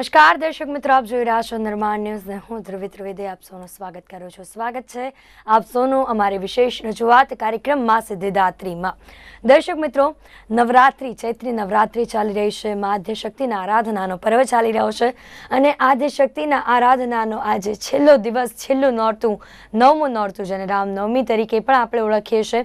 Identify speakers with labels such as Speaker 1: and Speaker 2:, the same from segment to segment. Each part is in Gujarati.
Speaker 1: નમસ્કાર, દર્શક મિત્રો, આપ જોઈ રહ્યા છો નિર્માણ ન્યૂઝ હું ધ્રુવી ત્રિવેદી આપ સૌનું સ્વાગત કરું છું. સ્વાગત છે આપ સૌનું અમારી વિશેષ રજૂઆત કાર્યક્રમમાં સિદ્ધિદાત્રીમાં. દર્શક મિત્રો, નવરાત્રિ, ચૈત્રી નવરાત્રિ ચાલી રહી છે. મા આદ્યશક્તિના આરાધનાનો પર્વ ચાલી રહ્યો છે અને આદ્યશક્તિના આરાધનાનો આજે છેલ્લો દિવસ, છેલ્લું નોરતું, નવમું નોરતું, જેને રામનવમી તરીકે પણ આપણે ઓળખીએ છીએ.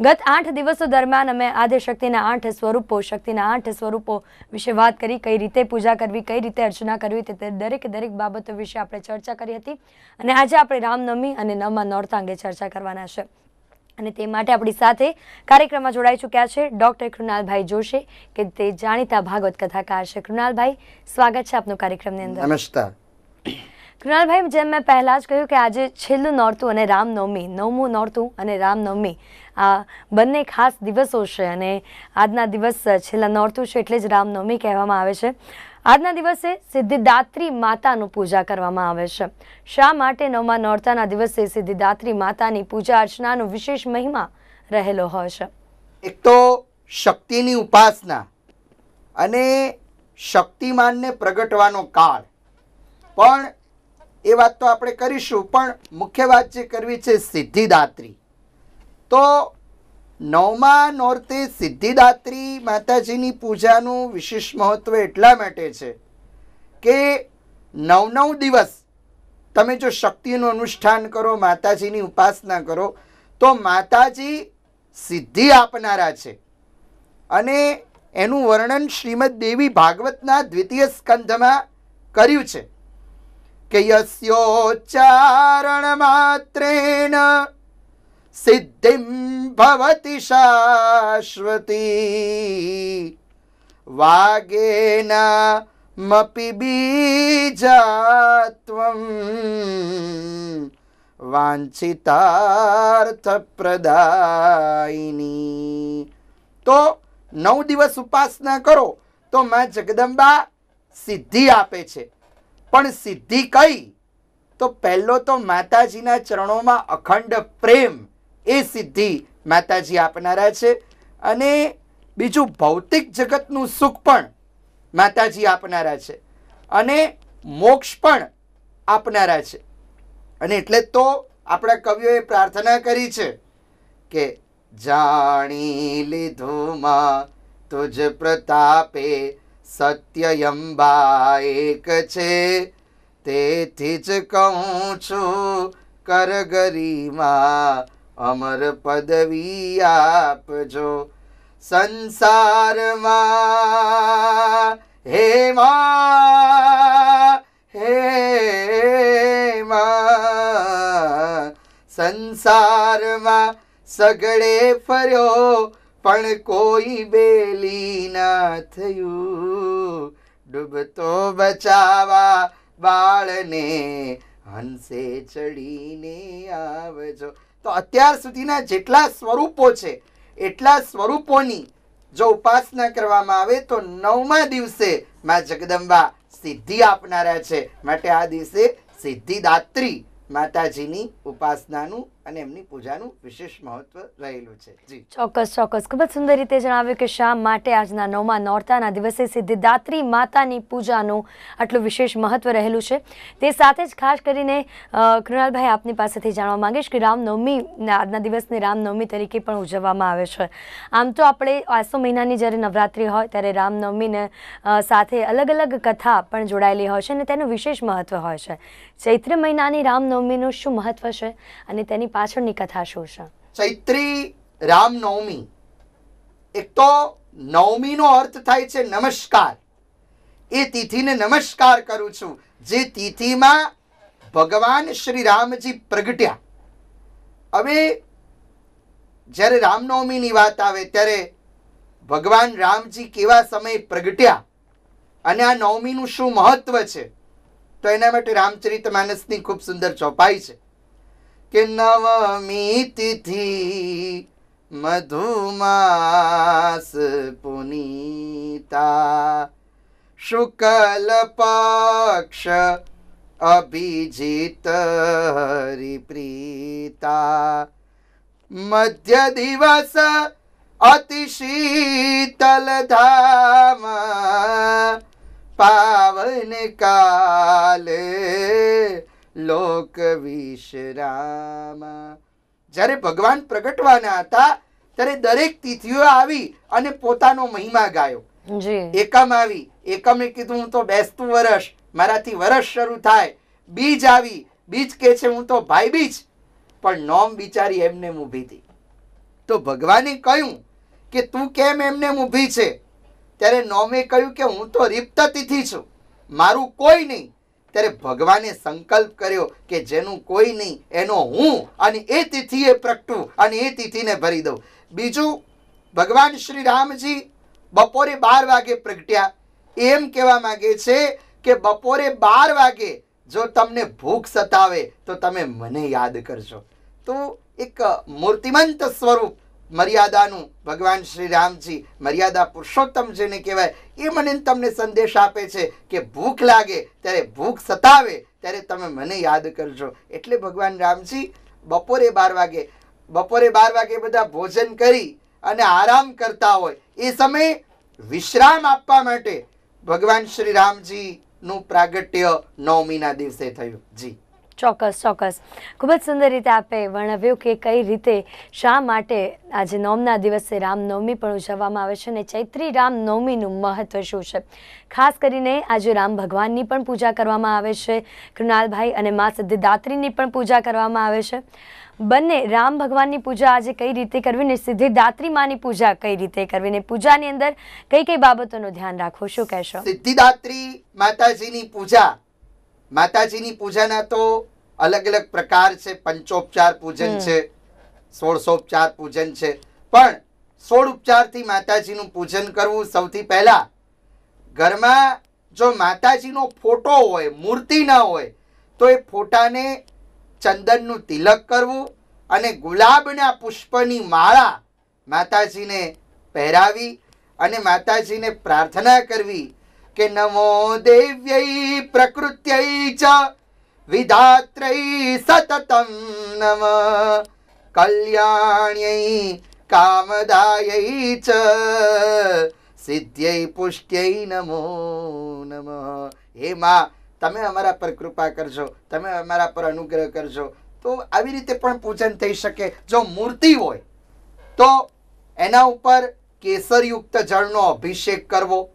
Speaker 1: ગત આઠ દિવસો દરમિયાન અમે આદ્યશક્તિના આઠ સ્વરૂપો શક્તિના આઠ સ્વરૂપો વિશે વાત કરી કઈ રીતે પૂજા કરવી કઈ રીતે અર્ચના કરવી તે દરેક દરેક બાબતો વિશે આપણે ચર્ચા કરી હતી. અને આજે આપણે રામનવમી અને નવમા નોરતા અંગે ચર્ચા કરવાના છે. અને તે માટે આપણી સાથે કાર્યક્રમમાં જોડાઈ ચૂક્યા છે ડૉક્ટર કૃણાલભાઈ જોશી કે તે જાણીતા ભાગવત કથાકાર છે. કૃણાલભાઈ સ્વાગત છે આપનું કાર્યક્રમની અંદર.
Speaker 2: નમસ્કાર.
Speaker 1: કૃણાલભાઈ જેમ મેં પહેલાં જ કહ્યું કે આજે છેલ્લું નોરતું અને રામનવમી નવમું નોરતું અને રામનવમી આ બંને ખાસ દિવસો છે અને આજના દિવસ છેલ્લા નોરતું છે એટલે જ રામનવમી કહેવામાં આવે છે. આજના દિવસે સિદ્ધિદાત્રી માતાનું પૂજા કરવામાં આવે છે. શા માટે નવમા નોરતાના દિવસે સિદ્ધિદાત્રી માતાની પૂજા અર્ચનાનો વિશેષ મહિમા રહેલો હોય છે?
Speaker 2: એક તો શક્તિની ઉપાસના અને શક્તિમાનને પ્રગટવાનો કાળ. પણ એ વાત તો આપણે કરીશું, પણ મુખ્ય વાત જે કરવી છે સિદ્ધિદાત્રી. તો નવમા નોરતે સિદ્ધિદાત્રી માતાજીની પૂજાનું વિશેષ મહત્વ એટલા માટે છે કે નવ નવ દિવસ તમે જો શક્તિનું અનુષ્ઠાન કરો, માતાજીની ઉપાસના કરો, તો માતાજી સિદ્ધિ આપનારા છે. અને એનું વર્ણન શ્રીમદ દેવી ભાગવતના દ્વિતીય સ્કંધમાં કર્યું છે કે યસ્યોચ્ચારણ માત્રેણ સિદ્ધિમ ભવતિ શાશ્વતી વાગેના મપી બીજાત્વમ વાંછિતાર્થ પ્રદાયિની તો નવ દિવસ ઉપાસના કરો તો માં જગદંબા સિદ્ધિ આપે છે. પણ સિદ્ધિ કઈ? તો પહેલો તો માતાજીના ચરણોમાં અખંડ પ્રેમ એ સિદ્ધિ માતાજી આપનારા છે. અને બીજું ભૌતિક જગતનું સુખ પણ માતાજી આપનારા છે. અને મોક્ષ પણ આપનારા છે. અને એટલે તો આપણા કવિઓએ પ્રાર્થના કરી છે કે જાણી લીધું માં તુજ પ્રતાપે સત્યયંબા એક છે. તેથી જ કહું છું કરગરીમાં અમર પદવી આપજો સંસારમાં. હે માં, હે સંસારમાં સગળે ફર્યો, પણ કોઈ બેલી ના થયું. ડૂબતો બચાવા બાળને હંસે ચડીને આવજો. તો અત્યાર સુધીના જેટલા સ્વરૂપો છે, એટલા સ્વરૂપોની જો ઉપાસના કરવામાં આવે તો નવમા દિવસે માં જગદંબા સિદ્ધિ આપનારા છે. માટે આ દિવસે સિદ્ધિદાત્રી માતાજીની ઉપાસનાનું અને એમની પૂજાનું વિશેષ મહત્વ રહેલું છે.
Speaker 1: ચોક્કસ ચોક્કસ. ખૂબ જ સુંદર રીતે જણાવ્યું કે શા માટે આજના નવમા નોરતાના દિવસે સિદ્ધિદાત્રી માતાની પૂજાનું આટલું વિશેષ મહત્વ રહેલું છે. તે સાથે જ ખાસ કરીને કૃણાલભાઈ આપની પાસેથી જાણવા માંગીશ કે રામનવમી આજના દિવસને રામનવમી તરીકે પણ ઉજવવામાં આવે છે. આમ તો આપણે આસો મહિનાની જ્યારે નવરાત્રિ હોય ત્યારે રામનવમીને સાથે અલગ અલગ કથા પણ જોડાયેલી હોય છે અને તેનું વિશેષ મહત્વ હોય છે. ચૈત્ર મહિનાની રામનવમીનું શું મહત્વ છે? અને તેની પાછળની કથા શું છે
Speaker 2: ચૈત્રી રામનવમી. એક તો નવમીનો અર્થ થાય છે નમસ્કાર. એ તિથિને નમસ્કાર કરું છું. જે તિથિમાં ભગવાન શ્રી રામજી પ્રગટ્યા. હવે જ્યારે રામનવમીની વાત આવે ત્યારે ભગવાન રામજી કેવા સમયે પ્રગટ્યા અને આ નવમીનું શું મહત્વ છે? તો એના માટે રામચરિત માનસની ખૂબ સુંદર ચોપાઈ છે. कि नवमी तिथि मधुमास पुनीता। शुक्ल अभिजित हरिप्रीता। मध्यदिवस अतिशीतलधाम। पावनकाले पावनकाल લોક વિશ્રામા જ્યારે ભગવાન પ્રગટવાના હતા ત્યારે દરેક તિથિઓ આવી અને પોતાનો મહિમા ગાયો. એકમ આવી. એકમે કીધું હું તો બેસતું વરસ. મારાથી વરસ શરૂ થાય. બીજ આવી. બીજ કે છે હું તો ભાઈ બીજ. પણ નોમ બિચારી એમને ઊભી હતી. તો ભગવાને કહ્યું કે તું કેમ એમને ઊભી છે? ત્યારે નોમે કહ્યું કે હું તો રિપ્ત તિથિ છું. મારું કોઈ નહીં. ત્યારે ભગવાને સંકલ્પ કર્યો કે જેનું કોઈ નહીં, એનો હું અને એ તિથિએ પ્રગટું અને એ તિથિને ભરી દઉં. બીજું, ભગવાન શ્રી રામજી બપોરે બાર વાગે પ્રગટ્યા. એમ કહેવા માંગે છે કે બપોરે બાર વાગે જો તમને ભૂખ સતાવે, તો તમે મને યાદ કરજો. તો એક મૂર્તિમંત સ્વરૂપ મર્યાદાનું ભગવાન શ્રી રામજી મર્યાદા પુરુષોત્તમ જેને કહેવાય, એ મને તમને સંદેશ આપે છે કે ભૂખ લાગે ત્યારે ભૂખ સતાવે, ત્યારે તમે મને યાદ કરજો. એટલે ભગવાન રામજી બપોરે બાર વાગે, બપોરે બાર વાગે બધા ભોજન કરી અને આરામ કરતા હોય, એ સમયે વિશ્રામ આપવા માટે ભગવાન શ્રી રામજીનું પ્રાગટ્ય નવમીના દિવસે થયું. જી.
Speaker 1: ચોક્કસ ચોક્કસ. ખૂબ જ સુંદર રીતે આપે વર્ણવ્યું કે કઈ રીતે શા માટે આજે નવમના દિવસે રામનવમી પણ ઉજવવામાં આવે છે અને ચૈત્રી રામનવમીનું મહત્વ શું છે? ખાસ કરીને આજે રામ ભગવાનની પણ પૂજા કરવામાં આવે છે, કૃણાલભાઈ અને મા સિદ્ધિદાત્રીની પણ પૂજા કરવામાં આવે છે. બંને રામ ભગવાનની પૂજા આજે કઈ રીતે કરવી ને સિદ્ધિદાત્રી માની પૂજા કઈ રીતે કરવી ને પૂજાની અંદર કઈ કઈ બાબતોનું ધ્યાન રાખવું, શું કહેશો?
Speaker 2: સિદ્ધિદાત્રી માતાજીની પૂજા માતાજીની પૂજાના તો અલગ અલગ પ્રકાર છે. પંચોપચાર પૂજન છે સોળસોપચાર પૂજન છે. પણ સોળ ઉપચારથી માતાજીનું પૂજન કરવું સૌથી પહેલા ઘરમાં જો માતાજીનો ફોટો હોય મૂર્તિ ના હોય તો એ ફોટાને ચંદનનું તિલક કરવું અને ગુલાબના પુષ્પની માળા માતાજીને પહેરાવી અને માતાજીને પ્રાર્થના કરવી કે નમો દેવ્યૈ પ્રકૃત્યૈ ચ વિધાત્રૈ સતતમ નમ કલ્યાણ્યૈ કામદાયૈ ચ સિદ્ધ્યૈ પુષ્ટ્યૈ નમો નમ હે માં તમે અમારા પર કૃપા કરજો, તમે અમારા પર અનુગ્રહ કરજો. તો આવી રીતે પણ પૂજન થઈ શકે. જો મૂર્તિ હોય, તો એના ઉપર કેસરયુક્ત જળનો અભિષેક કરવો.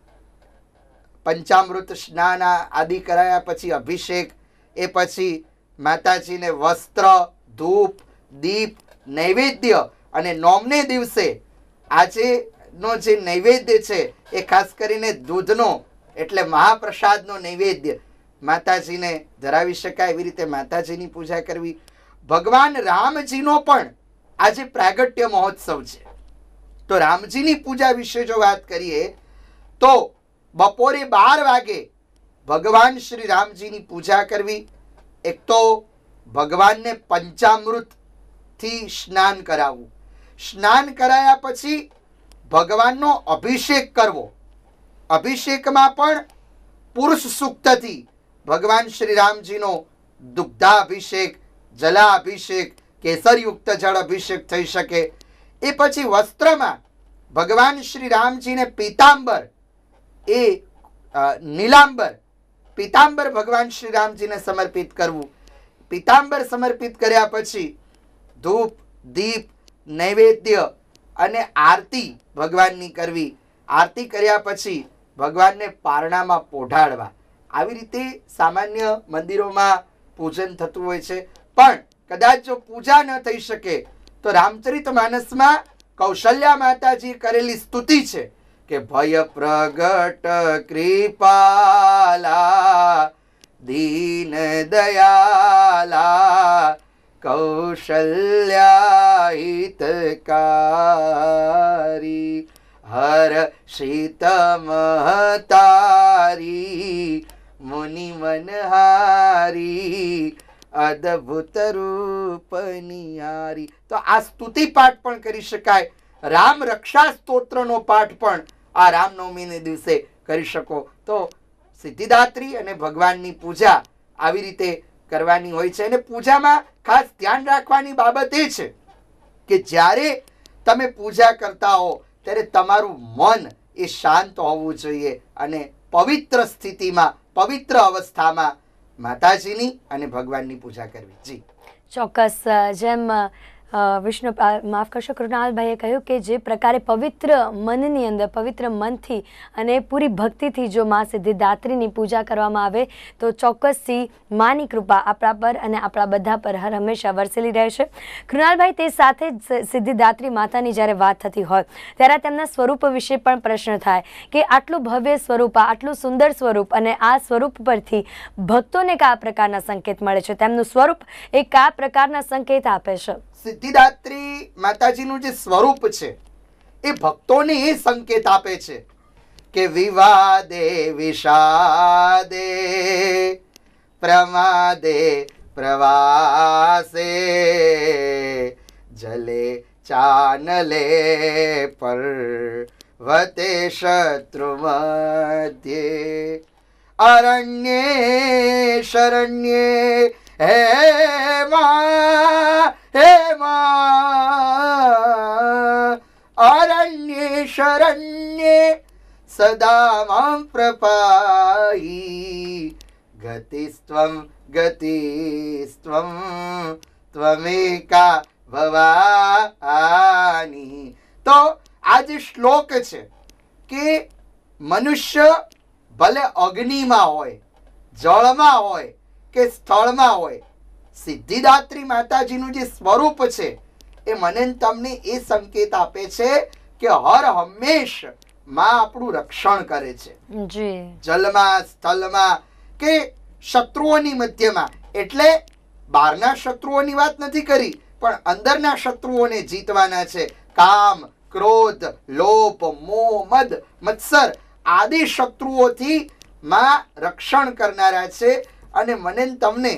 Speaker 2: પંચામૃત સ્નાન આદિ કરાયા, પછી અભિષેક, એ પછી માતાજીને વસ્ત્ર, ધૂપ, દીપ, નૈવેદ્ય અને નોમને દિવસે આજે નો જે નૈવેદ્ય છે, એ ખાસ કરીને દૂધનો, એટલે મહાપ્રસાદનો નૈવેદ્ય માતાજીને ધરાવી શકાય એવી રીતે માતાજીની પૂજા કરવી. ભગવાન રામજીનો પણ આજે પ્રાગટ્ય મહોત્સવ છે. તો રામજીની પૂજા વિશે જો વાત કરીએ, તો બપોરે બાર વાગે ભગવાન શ્રી રામજીની પૂજા કરવી. એક તો ભગવાનને પંચામૃતથી સ્નાન કરાવવું. સ્નાન કરાયા પછી ભગવાનનો અભિષેક કરવો. અભિષેકમાં પણ પુરુષ સૂક્તથી ભગવાન શ્રી રામજીનો દુગ્ધાભિષેક, જલાભિષેક, કેસરયુક્ત જળ અભિષેક થઈ શકે. એ પછી વસ્ત્રમાં ભગવાન શ્રી રામજીને પીતાંબર એ નીલાંબર, પિતાંબર ભગવાન શ્રી રામજીને સમર્પિત કરવું. પીતાંબર સમર્પિત કર્યા પછી ધૂપ, દીપ, નૈવેદ્ય અને આરતી ભગવાનની કરવી. આરતી કર્યા પછી ભગવાનને પારણામાં પોઢાડવા. આવી રીતે સામાન્ય મંદિરોમાં પૂજન થતું હોય છે. પણ કદાચ જો પૂજા ન થઈ શકે, તો રામચરિત માનસમાં કૌશલ્યા માતાજી કરેલી સ્તુતિ છે. કે ભય પ્રગટ કૃપાલા, દીન દયાલા, કૌશલ્યાહિતકારી, હર શીતમ તારી મુનિ મનહારી, અદભુત રૂપનિયારી તો આ સ્તુતિ પાઠ પણ કરી શકાય. રામ રક્ષા સ્તોત્રનો પાઠ પણ આ રામનવમીને દિવસે કરી શકો. તો સિદ્ધિદાત્રી અને ભગવાનની પૂજા આવી રીતે કરવાની હોય છે. અને પૂજામાં ખાસ ધ્યાન રાખવાની બાબત એ છે કે જ્યારે તમે પૂજા કરતા હો, ત્યારે તમારું મન એ શાંત હોવું જોઈએ અને પવિત્ર સ્થિતિમાં, પવિત્ર અવસ્થામાં માતાજીની અને ભગવાનની પૂજા કરવી. જી.
Speaker 1: ચોક્કસ જેમ વિષ્ણુ માફ કરશો, કૃણાલભાઈએ કહ્યું કે જે પ્રકારે પવિત્ર મનની અંદર, પવિત્ર મનથી અને પૂરી ભક્તિથી જો મા સિદ્ધિદાત્રીની પૂજા કરવામાં આવે, તો ચોક્કસથી માની કૃપા આપણા પર અને આપણા બધા પર હર હંમેશા વરસેલી રહેશે. કૃણાલભાઈ, તે સાથે જ સિદ્ધિદાત્રી માતાની જ્યારે વાત થતી હોય, ત્યારે તેમના સ્વરૂપ વિશે પણ પ્રશ્ન થાય કે આટલું ભવ્ય સ્વરૂપ, આટલું સુંદર સ્વરૂપ અને આ સ્વરૂપ પરથી ભક્તોને કયા પ્રકારના સંકેત મળે છે? તેમનું સ્વરૂપ એ કયા પ્રકારના સંકેત આપે છે?
Speaker 2: સિદ્ધિદાત્રી માતાજીનું જે સ્વરૂપ છે, એ ભક્તોને એ સંકેત આપે છે કે વિવાદે વિષાદે, પ્રમાદે પ્રવાસે, જલે ચાનલે પર વતે શત્રુ મધ્યે અરણ્યે શરણ્યે, હે મા હે મા અરણ્યે શરણ્યે સદા માં પ્રપાહી ગતિસ્ત્વં ગતિસ્ત્વં ત્વમેકા ભવાની તો આ જે શ્લોક છે કે મનુષ્ય ભલે અગ્નિમાં હોય જળમાં હોય કે સ્થળમાં હોય સિદ્ધિદાત્રી માતાજીનું જે સ્વરૂપ છે એ મને તમને એ સંકેત આપે છે કે હર હંમેશમાં આપણું રક્ષણ કરે છે. જલમાં સ્થળમાં કે શત્રુઓની મધ્યમાં. એટલે બહારના શત્રુઓની વાત નથી કરી પણ અંદરના શત્રુઓને જીતવાના છે. કામ ક્રોધ લોભ મોહ મદ મત્સર આદિ શત્રુઓથી માં રક્ષણ કરનારા છે. અને મને તમને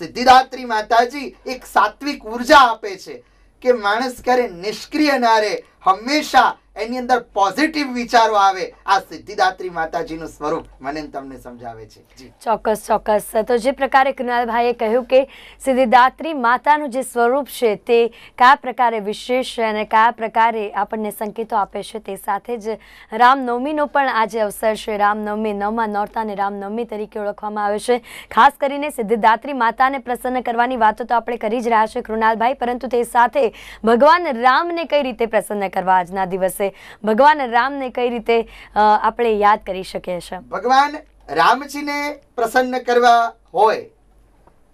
Speaker 2: સિદ્ધિદાત્રી માતાજી એક સાત્વિક ઊર્જા આપે છે કે માણસ ક્યારે નિષ્ક્રિય ના રહે હંમેશા એની અંદર પોઝિટિવ વિચારો આવે. આ સિદ્ધિદાત્રી માતાજીનું સ્વરૂપ મને તમને સમજાવે છે.
Speaker 1: ચોક્કસ ચોક્કસ. તો જે પ્રકારે કૃણાલભાઈએ કહ્યું કે સિદ્ધિદાત્રી માતાનું જે સ્વરૂપ છે તે કયા પ્રકારે વિશેષ છે અને કયા પ્રકારે આપણને સંકેતો આપે છે તે સાથે જ રામનવમીનો પણ આજે અવસર છે. રામનવમી નવમા નોરતાને રામનવમી તરીકે ઓળખવામાં આવે છે. ખાસ કરીને સિદ્ધિદાત્રી માતાને પ્રસન્ન કરવાની વાતો તો આપણે કરી જ રહ્યા છે કૃણાલભાઈ, પરંતુ તે સાથે ભગવાન રામને કઈ રીતે પ્રસન્ન કરવા આજના દિવસે ભગવાન રામને કઈ રીતે આપણે યાદ કરી શકીએ છીએ?
Speaker 2: ભગવાન રામજીને પ્રસન્ન કરવા હોય,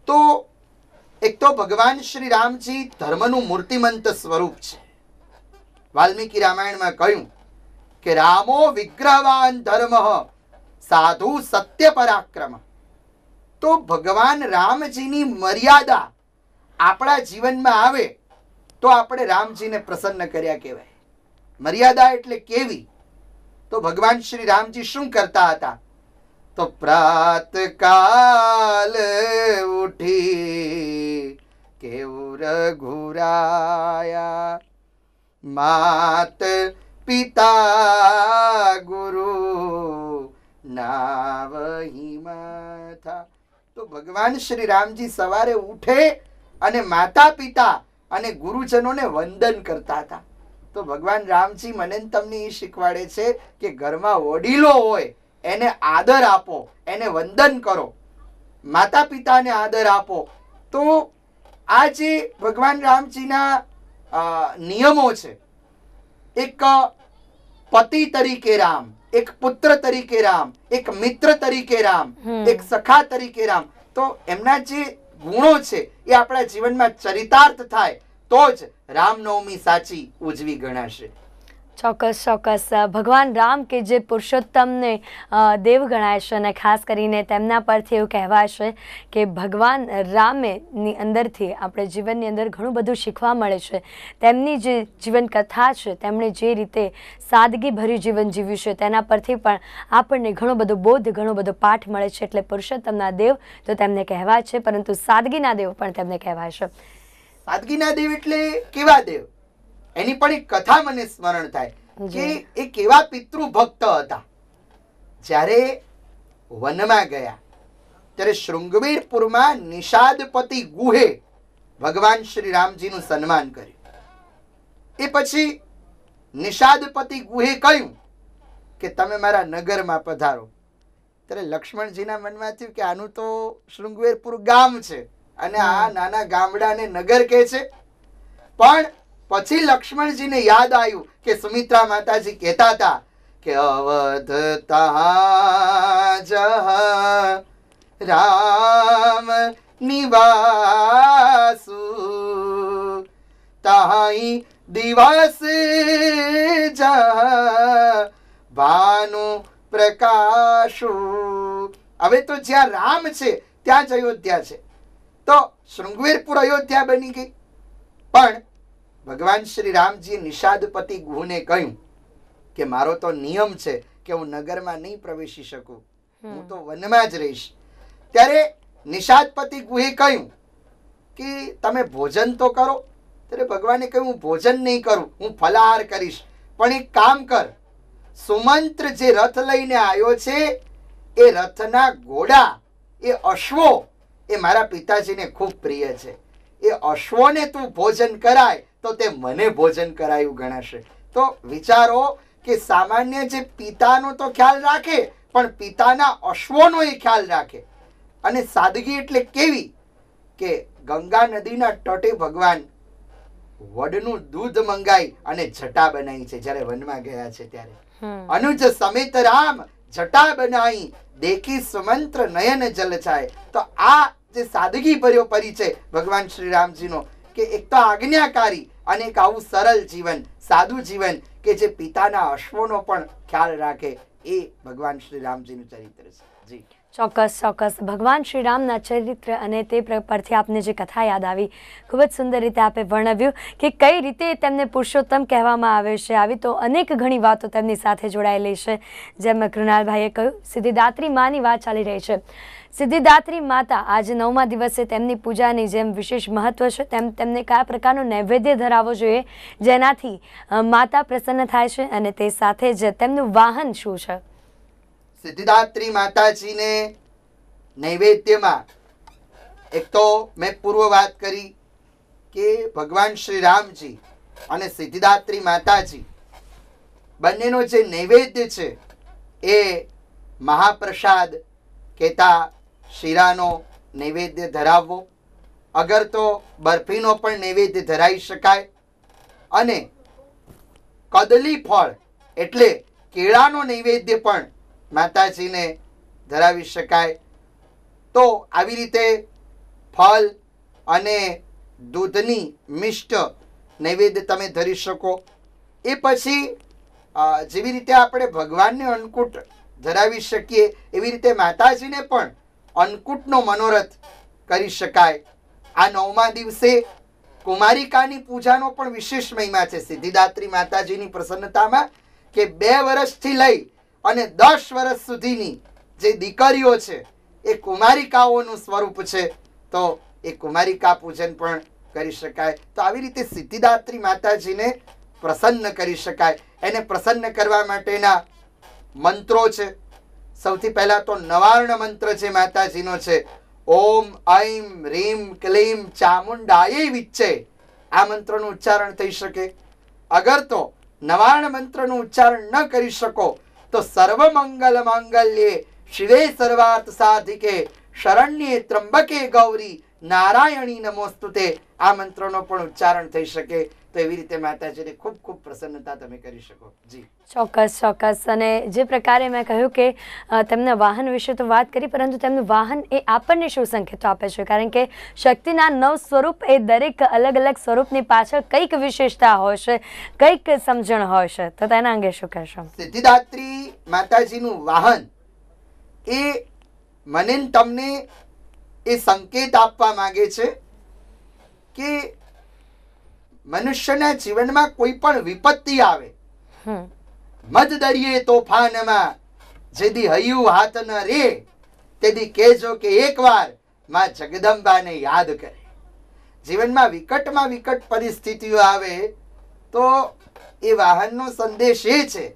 Speaker 2: તો એક તો ભગવાન શ્રી રામજી ધર્મનું મૂર્તિમંત સ્વરૂપ છે. વાલ્મીકી રામાયણમાં કહ્યું કે રામો વિગ્રહવાન ધર્મ, સાધુ સત્ય પરાક્રમ. તો ભગવાન રામજીની મર્યાદા આપણા જીવનમાં આવે, તો આપણે રામજીને પ્રસન્ન કર્યા કહેવાય. મર્યાદા એટલે કેવી? તો ભગવાન શ્રી રામજી શું કરતા હતા? તો પ્રાત કાલ ઉઠી કેવું રઘુરાયા. માત પિતા ગુરુ નાવહી માથા તો ભગવાન શ્રી રામજી સવારે ઉઠે અને માતા પિતા અને ગુરુજનોને વંદન કરતા હતા. તો ભગવાન રામજી મને તમને એ શીખવાડે છે કે ઘરમાં વડીલો હોય એને આદર આપો એને વંદન કરો. માતા પિતાને આદર આપો. તો આ જે ભગવાન રામજીના નિયમો છે એક પતિ તરીકે રામ એક પુત્ર તરીકે રામ એક મિત્ર તરીકે રામ એક સખા તરીકે રામ. તો એમના જે ગુણો છે એ આપણા જીવનમાં ચરિતાર્થ થાય તો જ રામનવમી સાચી ઉજવી ગણાશે.
Speaker 1: ચોક્કસ ચોક્કસ. ભગવાન રામ કે જે પુરુષોત્તમને દેવ ગણાય છે અને ખાસ કરીને તેમના પરથી એવું કહેવાય છે કે ભગવાન રામે ની અંદરથી આપણે જીવનની અંદર ઘણું બધું શીખવા મળે છે. તેમની જે જીવન કથા છે, તેમણે જે રીતે સાદગીભર્યું જીવન જીવ્યું છે, તેના પરથી પણ આપણને ઘણો બધો બોધ, ઘણો બધો પાઠ મળે છે. એટલે પુરુષોત્તમના દેવ તો તેમને કહેવાય છે, પરંતુ સાદગીના દેવ પણ તેમને કહેવાય છે.
Speaker 2: સાદગીના દેવ એટલે કેવા દેવ? એની પણ એક કથા મને સ્મરણ થાય કે એ કેવા પિતૃ ભક્ત હતા. જ્યારે વનમાં ગયા ત્યારે શૃંગવીરપુરમાં નિષાદપતિ ગુહે ભગવાન શ્રી રામજીનું સન્માન કર્યું. એ પછી નિષાદપતિ ગુહે કહ્યું કે તમે મારા નગરમાં પધારો. ત્યારે લક્ષ્મણજીના મનમાં થયું કે આનું તો શૃંગવેરપુર ગામ છે. અને આ નાના ગામડાને નગર કહે છે. પણ પછી લક્ષ્મણજીને યાદ આવ્યું કે સુમિત્રા માતાજી કહેતા હતા કે અવધ તહા જહ રામ નિવાસુ. તાઈ દિવસ જહ ભાનુ પ્રકાશુ. હવે તો જ્યાં રામ છે ત્યાં જ અયોધ્યા છે. તો શૃંગવીરપુર અયોધ્યા બની ગઈ. પણ ભગવાન શ્રી રામજી નિષાદપતિ ગુહને કહ્યું કે મારો તો નિયમ છે કે હું નગરમાં નહીં પ્રવેશી શકું. હું તો વનમાં જ રહીશ. ત્યારે નિષાદપતિ ગુહે કહ્યું કે તમે ભોજન તો કરો. ત્યારે ભગવાને કહ્યું હું ભોજન નહીં કરું હું ફલાહાર કરીશ. પણ એક કામ કર સુમંત્ર જે રથ લઈને આવ્યો છે એ રથના ઘોડા એ અશ્વો એ મારા પિતાજીને ખૂબ પ્રિય છે. એ અશ્વને તું ભોજન કરાય તો તે મને ભોજન કરાયું ગણાશે. તો વિચારો કે સામાન્ય જે પિતાનો તો ખ્યાલ રાખે પણ પિતાના અશ્વનો એ ખ્યાલ રાખે. અને સાદગી એટલે કેવી? કે ગંગા નદીના તટે ભગવાન વડનું દૂધ મંગાઈ અને જટા બનાવી છે જ્યારે વનમાં ગયા છે ત્યારે. અનુજ સમેત રામ જટા બનાવી દેખી સુમંત્ર નયન જલ જાય તો આ જે સાદગી ભર્યો પરિચય ભગવાન શ્રી રામજીનો કે એક તો આજ્ઞાકારી અને એક આવું સરળ જીવન, સાદું જીવન કે જે પિતાના અશ્વનો પણ ખ્યાલ રાખે એ ભગવાન શ્રી રામજીનું ચરિત્ર છે. જી.
Speaker 1: ચોક્કસ ચોક્કસ. ભગવાન શ્રી રામના ચરિત્ર અને તે પરથી આપને જે કથા યાદ આવી, ખૂબ જ સુંદર રીતે આપે વર્ણવ્યું કે કઈ રીતે તેમને પુરુષોત્તમ કહેવામાં આવે છે. આવી તો અનેક ઘણી વાતો તેમની સાથે જોડાયેલી છે. જેમ કૃણાલભાઈએ કહ્યું, સીધી દાત્રી માની વાત ચાલી રહી છે. સિદ્ધિદાત્રી માતા આજે નવમા દિવસે તેમની પૂજાની જેમ વિશેષ મહત્વ છે, તેમ તેમને કયા પ્રકારનો નૈવેદ્ય ધરાવવો જોઈએ, જેનાથી માતા પ્રસન્ન થાય છે અને તે સાથે જ તેમનું વાહન શું છે?
Speaker 2: સિદ્ધિદાત્રી માતાજીને નૈવેદ્યમાં એક તો મેં પૂર્વ વાત કરી કે ભગવાન શ્રી રામજી અને સિદ્ધિદાત્રી માતાજી બંનેનો જે નૈવેદ્ય છે, એ મહાપ્રસાદ કહેતા શીરાનો નૈવેદ્ય ધરાવવો. અગર તો બરફીનો પણ નૈવેદ્ય ધરાવી શકાય. અને કદલી ફળ એટલે કેળાનો નૈવેદ્ય પણ માતાજીને ધરાવી શકાય. તો આવી રીતે ફળ અને દૂધની મિષ્ટ નૈવેદ્ય તમે ધરી શકો. એ પછી જેવી રીતે આપણે ભગવાનને અન્નકૂટ ધરાવી શકીએ, એવી રીતે માતાજીને પણ અન્નકૂટનો મનોરથ કરી શકાય. આ નવમા દિવસે કુમારિકાની પૂજાનો પણ વિશેષ મહિમા છે. સિદ્ધિદાત્રી માતાજીની પ્રસન્નતામાં કે બે વર્ષથી લઈ અને દસ વર્ષ સુધીની જે દીકરીઓ છે, એ કુમારિકાઓનું સ્વરૂપ છે. તો એ કુમારિકા પૂજન પણ કરી શકાય. તો આવી રીતે સિદ્ધિદાત્રી માતાજીને પ્રસન્ન કરી શકાય. એને પ્રસન્ન કરવા માટેના મંત્રો છે. સૌથી પહેલા તો નવાર્ણ મંત્ર છે માતાજીનો છે. ઓમ, ઐમ, રીમ, ક્લીમ ચામુંડાય વિચ્ચે આ મંત્રનું ઉચ્ચારણ થઈ શકે. અગર તો નવાર્ણ મંત્રનું ઉચ્ચારણ ન કરી શકો, તો સર્વ મંગલ માંગલ્યે શિવે સર્વાર્થ સાધિકે શરણ્યે ત્રંબકે ગૌરી નારાયણી નમોસ્તુતે. આ મંત્રનો પણ ઉચ્ચારણ થઈ શકે તો એવી રીતે માતાજીને ખૂબ ખૂબ પ્રસન્નતા તમે કરી શકો. જી.
Speaker 1: ચોક્કસ ચોક્કસ. અને જે પ્રકારે મેં કહ્યું કે તેમના વાહન વિશે તો વાત કરી પરંતુ તેમનું વાહન એ આપણને શું સંકેતો આપે છે? કારણ કે શક્તિના નવ સ્વરૂપ એ દરેક અલગ અલગ સ્વરૂપની પાછળ કંઈક વિશેષતા હોય છે કંઈક સમજણ હોય છે. તો તેના અંગે શું કહેશો?
Speaker 2: સિદ્ધિદાત્રી માતાજીનું વાહન એ મને તમને એ સંકેત આપવા માંગે છે કે મનુષ્યના જીવનમાં કોઈ પણ વિપત્તિ આવે મધ દરિયે તોફાનમાં જેદી હૈયું હાથ ન રે તેદી કહેજો કે એકવારમાં જગદંબાને યાદ કરે. જીવનમાં વિકટમાં વિકટ પરિસ્થિતિઓ આવે તો એ વાહનનો સંદેશ એ છે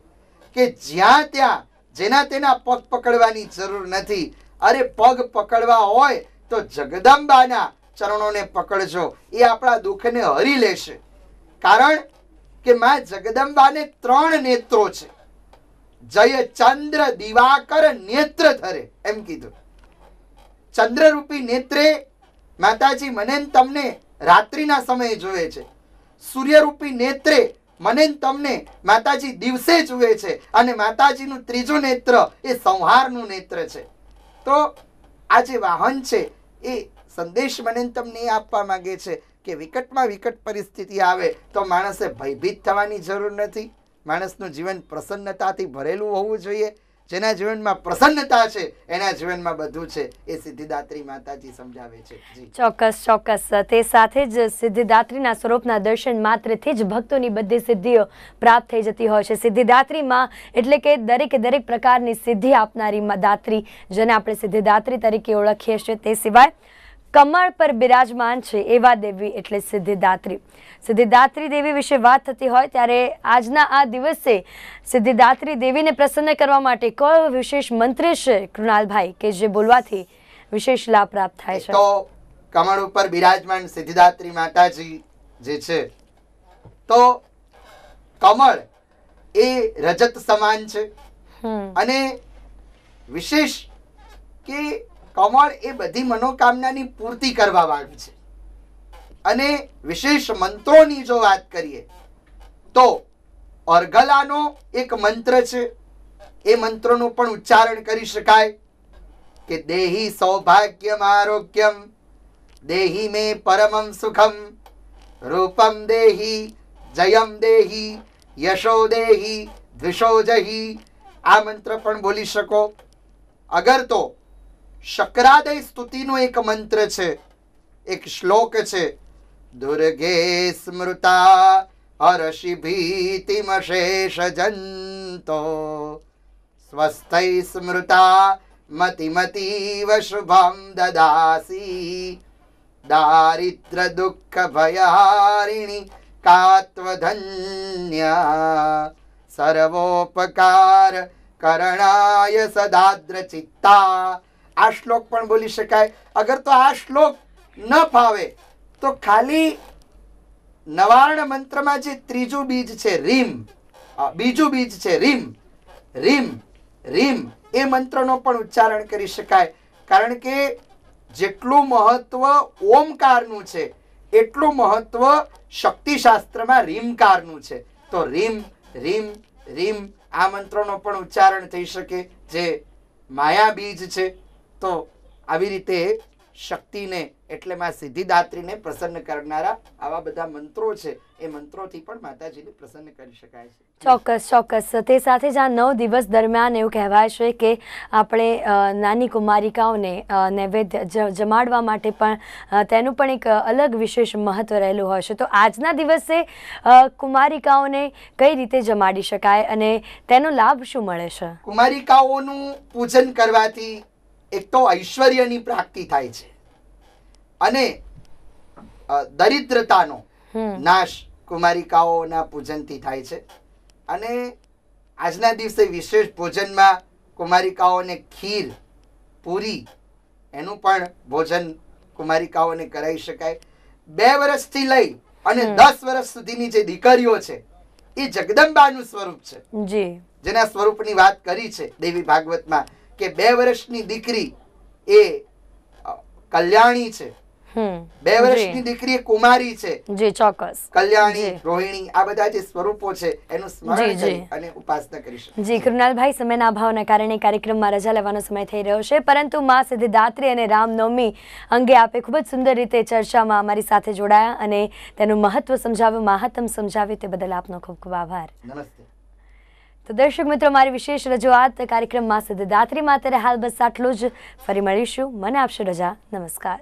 Speaker 2: કે જ્યાં ત્યાં જેના તેના પગ પકડવાની જરૂર નથી. અરે પગ પકડવા હોય તો જગદંબાના ચરણોને પકડજો. એ આપણા દુઃખને હરી લેશે. કારણ કે માં જગદંબાને ત્રણ નેત્રો છે. જય ચંદ્ર દિવાકર નેત્ર ધરે, એમ કીધું. ચંદ્રરૂપી નેત્રે માતાજી મને તમને રાત્રિના સમયે જોવે છે. સૂર્યરૂપી નેત્રે મને તમને માતાજી દિવસે જુએ છે અને માતાજીનું ત્રીજું નેત્ર એ સંહારનું નેત્ર છે. તો આ જે વાહન છે એ સંદેશ મને તમને આપવા માંગે છે કે વિકટમાં વિકટ પરિસ્થિતિ આવે તો માણસે ભયભીત થવાની જરૂર નથી. માણસનું જીવન પ્રસન્નતાથી ભરેલું હોવું જોઈએ. જેના જીવનમાં પ્રસન્નતા છે, એના જીવનમાં બધું છે, એ સિદ્ધિદાત્રી માતાજી સમજાવે છે.
Speaker 1: ચોક્કસ ચોક્કસ. તે સાથે જ સિદ્ધિદાત્રીના સ્વરૂપના દર્શન માત્રથી જ ભક્તોની બધી સિદ્ધિઓ પ્રાપ્ત થઈ જતી હોય છે. સિદ્ધિદાત્રીમાં એટલે કે દરેકે દરેક પ્રકારની સિદ્ધિ આપનારી દાત્રી, જેને આપણે સિદ્ધિદાત્રી તરીકે ઓળખીએ છીએ, તે સિવાય કમળ પર બિરાજમાન છે એવા દેવી એટલે સિદ્ધિદાત્રી. સિદ્ધિદાત્રી દેવી વિશે વાત થતી હોય ત્યારે આજના આ દિવસે સિદ્ધિદાત્રી દેવીને પ્રસન્ન કરવા માટે કયો વિશેષ મંત્ર છે કૃણાલભાઈ કે જે બોલવાથી વિશેષ લાભ પ્રાપ્ત થાય છે?
Speaker 2: તો કમળ ઉપર બિરાજમાન સિદ્ધિદાત્રી માતાજી જે છે તો કમળ એ રજત સમાન છે. અને વિશેષ કે કમળ એ બધી મનોકામનાની પૂર્તિ કરવા વાળું છે. અને વિશેષ મંત્રોની જો વાત કરીએ, તો અર્ગલાનો એક મંત્ર છે. એ મંત્રનું પણ ઉચ્ચારણ કરી શકાય કે દેહી સૌભાગ્યમ આરોગ્યમ દેહી મે પરમમ સુખમ, રૂપમ દેહી, જયમ દેહી, યશો દેહી, દ્વિષો જહી. આ મંત્ર પણ બોલી શકો. અગર તો શક્રાદય સ્તુતિનો એક મંત્ર છે, એક શ્લોક છે. દુર્ગે સ્મૃતા, હર્ષિ ભીતિમશેષ જંતો. સ્વસ્થૈ સ્મૃતા, મતિમતીવ શુભમ દદાસી. દારિદ્ર દુઃખ ભયારિણી, કાત્વધન્ય. સર્વોપકાર કરણાય સદાદ્ર ચિત્તા આ શ્લોક પણ બોલી શકાય. અગર તો આ શ્લોક ન ફાવે, તો ખાલી નવાર્ણ મંત્રમાં જે ત્રીજું બીજ છે, રીમ બીજું બીજ છે, રીમ રીમ રીમ, એ મંત્રનો પણ ઉચ્ચારણ કરી શકાય. કારણ કે જેટલું મહત્વ ઓમકારનું છે, એટલું મહત્વ શક્તિશાસ્ત્રમાં રીમકારનું છે. તો રીમ રીમ રીમ, આ મંત્રોનો પણ ઉચ્ચારણ થઈ શકે. જે માયા બીજ છે તો આવી રીતે શક્તિને એટલે માં સિદ્ધિદાત્રીને પ્રસન્ન કરનારા આવા બધા મંત્રો છે એ મંત્રોથી પણ માતાજીને પ્રસન્ન કરી શકાય છે.
Speaker 1: ચોક્કસ ચોક્કસ. તે સાથે જ આ નવ દિવસ દરમિયાન એવું કહેવાય છે કે આપણે નાની કુમારિકાઓને નૈવેદ્ય જમાડવા માટે પણ તેનું પણ એક અલગ વિશેષ મહત્વ રહેલું હોય છે. તો આજના દિવસે કુમારિકાઓને કઈ રીતે જમાડી શકાય અને તેનો લાભ શું મળે છે?
Speaker 2: કુમારિકાઓનું પૂજન કરવાથી એક તો ઐશ્વર્યની પ્રાપ્તિ થાય છે. અને દરિદ્રતાનો નાશ કુમારિકાઓના પૂજનથી થાય છે. અને આજના દિવસે વિશેષ ભોજનમાં કુમારિકાઓને ખીર પૂરી એનું પણ ભોજન કુમારિકાઓને કરાવી શકાય. બે વર્ષથી લઈ અને દસ વર્ષ સુધીની જે દીકરીઓ છે એ જગદંબાનું સ્વરૂપ છે. જેના સ્વરૂપની વાત કરી છે દેવી ભાગવતમાં કે બે વર્ષની દીકરી એ કલ્યાણી છે. બે વર્ષની દીકરી કુમારી છે.
Speaker 1: જી ચોક્કસ.
Speaker 2: કલ્યાણી રોહિણી આ બધા જે સ્વરૂપો છે એનું સ્મરણ. કરી અને ઉપાસના કરીશું
Speaker 1: જી કૃણાલભાઈ સમયના અભાવના કારણે કાર્યક્રમમાં રજા લેવાનો સમય થઈ રહ્યો છે પરંતુ મા સિદ્ધિદાત્રી અને રામનવમી અંગે આપે ખૂબ જ સુંદર રીતે ચર્ચામાં અમારી સાથે જોડાયા અને તેનું મહત્વ સમજાવ્યું મહાત્મ સમજાવ્યું તે બદલ આપનો ખૂબ ખૂબ આભાર.
Speaker 2: નમસ્તે.
Speaker 1: તો દર્શક મિત્રો, મારી વિશેષ રજૂઆત કાર્યક્રમમાં સિદ્ધદાત્રીમાં અત્યારે હાલ બસ આટલું જ. ફરી મળીશું. મને આપશે રજા. નમસ્કાર.